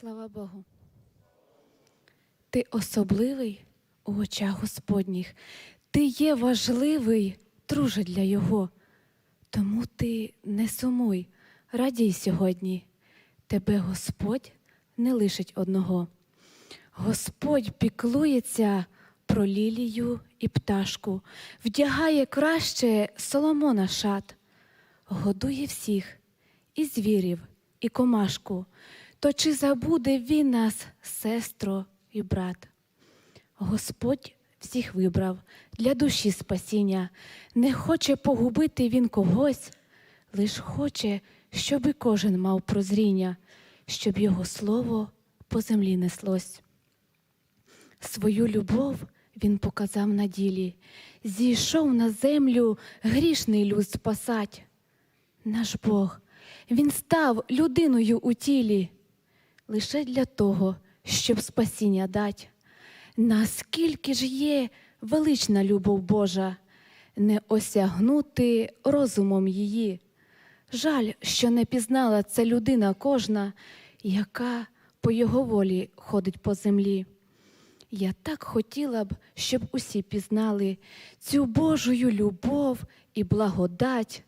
Слава Богу. Ти особливий у очах Господніх. Ти є важливий, друже, для Його. Тому ти не сумуй, радій сьогодні. Тебе Господь не лишить одного. Господь піклується про лілію і пташку, вдягає краще Соломона шат, годує всіх, і звірів, і комашку. То чи забуде він нас, сестро і брат? Господь всіх вибрав для душі спасіння, не хоче погубити він когось, лиш хоче, щоби кожен мав прозріння, щоб його слово по землі неслось. Свою любов він показав на ділі, зійшов на землю грішний люд спасать. Наш Бог, Він став людиною у тілі, лише для того, щоб спасіння дать. Наскільки ж є велична любов Божа, не осягнути розумом її. Жаль, що не пізнала це людина кожна, яка по його волі ходить по землі. Я так хотіла б, щоб усі пізнали цю Божую любов і благодать,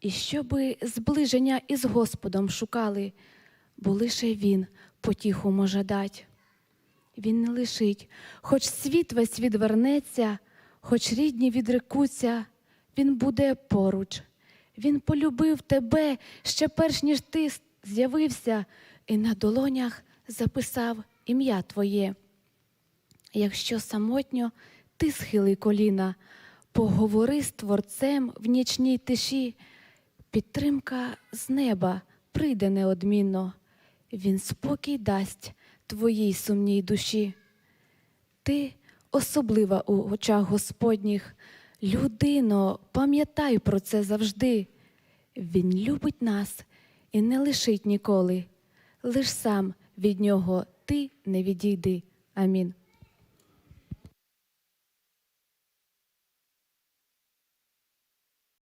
і щоби зближення із Господом шукали, бо лише Він потіху може дать. Він не лишить, хоч світ весь відвернеться, хоч рідні відрекуться, Він буде поруч. Він полюбив тебе ще перш ніж ти з'явився, і на долонях записав ім'я Твоє. Якщо самотньо ти схили коліна, поговори з творцем в нічній тиші, підтримка з неба прийде неодмінно, він спокій дасть твоїй сумній душі. Ти особлива у очах Господніх, людино, пам'ятай про це завжди. Він любить нас і не лишить ніколи, лиш сам від нього ти не відійди. Амінь.